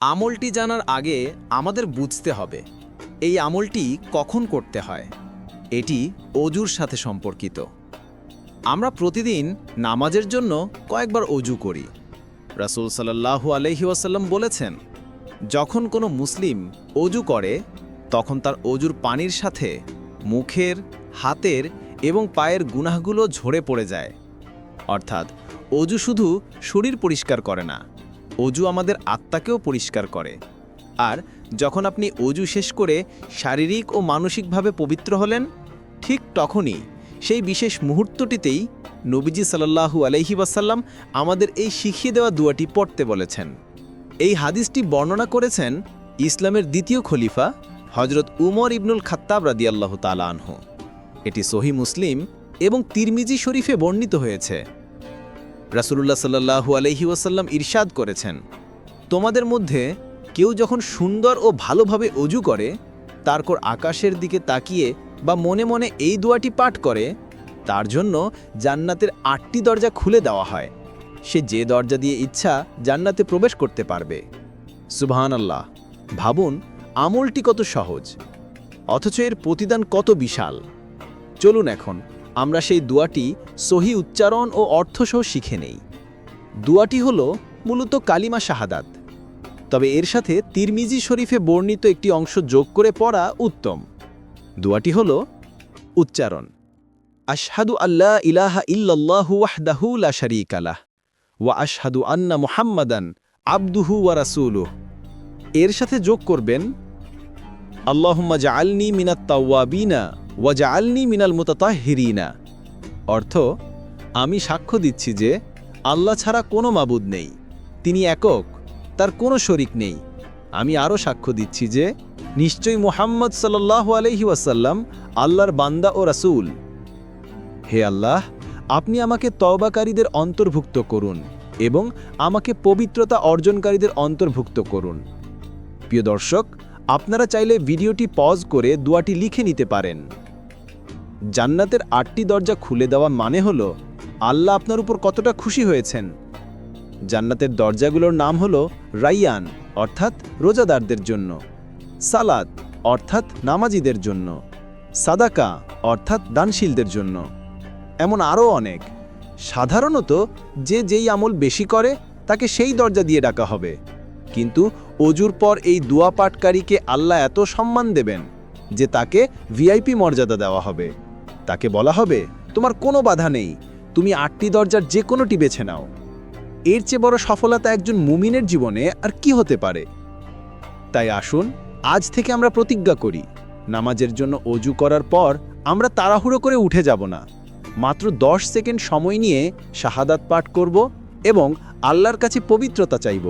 আমলটি জানার আগে আমাদের বুঝতে হবে, এই আমলটি কখন করতে হয়। এটি অজুর সাথে সম্পর্কিত। আমরা প্রতিদিন নামাজের জন্য কয়েকবার অজু করি। রাসূল সাল্লাল্লাহু আলহি ওয়াসাল্লাম বলেছেন, যখন কোনো মুসলিম অজু করে, তখন তার অজুর পানির সাথে মুখের, হাতের এবং পায়ের গুনাহগুলো ঝরে পড়ে যায়। অর্থাৎ অজু শুধু শরীর পরিষ্কার করে না অজু আমাদের আত্মাকেও পরিষ্কার করে। আর যখন আপনি অজু শেষ করে শারীরিক ও মানসিকভাবে পবিত্র হলেন, ঠিক তখনই সেই বিশেষ মুহূর্তটিতেই নবীজি সাল্লাল্লাহু আলহি ওয়াসাল্লাম আমাদের এই শিখিয়ে দেওয়া দুয়াটি পড়তে বলেছেন। এই হাদিসটি বর্ণনা করেছেন ইসলামের দ্বিতীয় খলিফা হজরত উমর ইবনুল খাত্তাব রাদিয়াল্লাহ তালা আনহু। এটি সহি মুসলিম এবং তিরমিজি শরীফে বর্ণিত হয়েছে। রাসুলুল্লাহ সাল্লাহু আলহি ওয়াসাল্লাম ইরশাদ করেছেন। তোমাদের মধ্যে কেউ যখন সুন্দর ও ভালোভাবে অজু করে, তারপর আকাশের দিকে তাকিয়ে বা মনে মনে এই দোয়াটি পাঠ করে, তার জন্য জান্নাতের আটটি দরজা খুলে দেওয়া হয়। সে যে দরজা দিয়ে ইচ্ছা জান্নাতে প্রবেশ করতে পারবে। সুবহান আল্লাহ ভাবুন আমলটি কত সহজ, অথচ এর প্রতিদান কত বিশাল। চলুন এখন আমরা সেই দুয়াটি সহি উচ্চারণ ও অর্থসহ শিখে নেই। দুয়াটি হল মূলত কালিমা শাহাদাত। তবে এর সাথে তিরমিজি শরীফে বর্ণিত একটি অংশ যোগ করে পড়া উত্তম। দুয়াটি হল উচ্চারণ। আশহাদু আল্লাহ ইলাহা ইল্লাল্লাহু ওয়াহদাহু লা ওয়া আশহাদু আন্না মুহাম্মাদান আবদুহু ওয়া রাসূলুহু। এর সাথে যোগ করবেন, আল্লাহুম্মা জাআলনি মিনাত তাওয়াবিনা ওয়া জাআলনি মিনাল মুতাতাহহিরিনা অর্থ, আমি সাক্ষ্য দিচ্ছি যে আল্লাহ ছাড়া কোনো মাবুদ নেই। তিনি একক, তার কোনো শরিক নেই। আমি আরও সাক্ষ্য দিচ্ছি যে নিশ্চয়ই মোহাম্মদ সাল্লাল্লাহু আলহি ওয়াসাল্লাম আল্লাহর বান্দা ও রাসূল। হে আল্লাহ, আপনি আমাকে তওবাকারীদের অন্তর্ভুক্ত করুন এবং আমাকে পবিত্রতা অর্জনকারীদের অন্তর্ভুক্ত করুন। প্রিয় দর্শক, আপনারা চাইলে ভিডিওটি পজ করে দুয়াটি লিখে নিতে পারেন। জান্নাতের আটটি দরজা খুলে দেওয়া মানে হল, আল্লাহ আপনার উপর কতটা খুশি হয়েছেন। জান্নাতের দরজাগুলোর নাম হল রাইয়ান, অর্থাৎ রোজাদারদের জন্য। সালাদ অর্থাৎ নামাজিদের জন্য। সাদাকা, অর্থাৎ দানশীলদের জন্য। এমন আরও অনেক। সাধারণত, যে যেই আমল বেশি করে, তাকে সেই দরজা দিয়ে ডাকা হবে। কিন্তু অজুর পর এই দুয়া পাঠকারীকে আল্লাহ এত সম্মান দেবেন, যে তাকে ভিআইপি মর্যাদা দেওয়া হবে। তাকে বলা হবে, তোমার কোনো বাধা নেই। তুমি আটটি দরজার যে কোনোটি বেছে নাও। এর চেয়ে বড় সফলতা একজন মুমিনের জীবনে আর কি হতে পারে? তাই আসুন, আজ থেকে আমরা প্রতিজ্ঞা করি, নামাজের জন্য অজু করার পর আমরা তাড়াহুড়ো করে উঠে যাব না। মাত্র দশ সেকেন্ড সময় নিয়ে শাহাদাত পাঠ করব এবং আল্লাহর কাছে পবিত্রতা চাইব।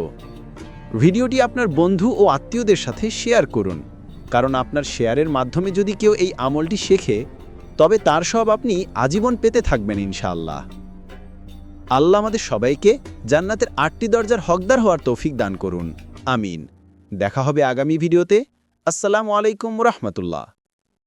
ভিডিওটি আপনার বন্ধু ও আত্মীয়দের সাথে শেয়ার করুন, কারণ আপনার শেয়ারের মাধ্যমে যদি কেউ এই আমলটি শেখে তবে তার সব আপনি আজীবন পেতে থাকবেন ইনশাআল্লাহ। আল্লাহ আমাদের সবাইকে জান্নাতের আটটি দরজার হকদার হওয়ার তৌফিক দান করুন। আমিন। দেখা হবে আগামী ভিডিওতে। আসসালামু আলাইকুম রহমতুল্লাহ।